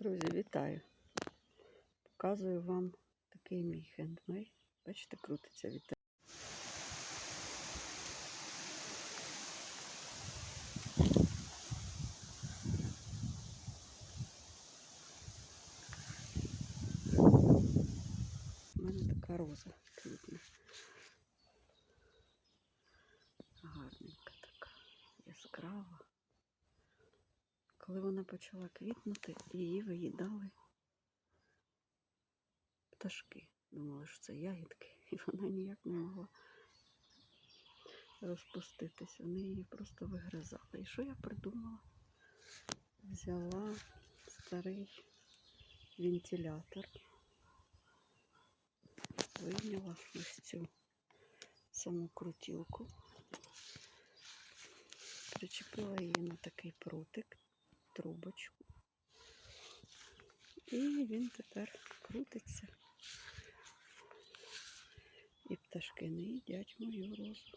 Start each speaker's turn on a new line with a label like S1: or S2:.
S1: Друзі, вітаю! Показую вам такий мій хендмей. Бачите, крутиться вітер. У мене така роза квітне. Гарненька така, яскрава. Коли вона почала квітнути, її виїдали пташки. Думали, що це ягідки, і вона ніяк не могла розпуститись. Вони її просто вигризали. І що я придумала? Взяла старий вентилятор, вийняла ось цю саму крутілку, причепила її на такий прутик, трубочку. І він тепер крутиться. І пташки не їдять мою розу.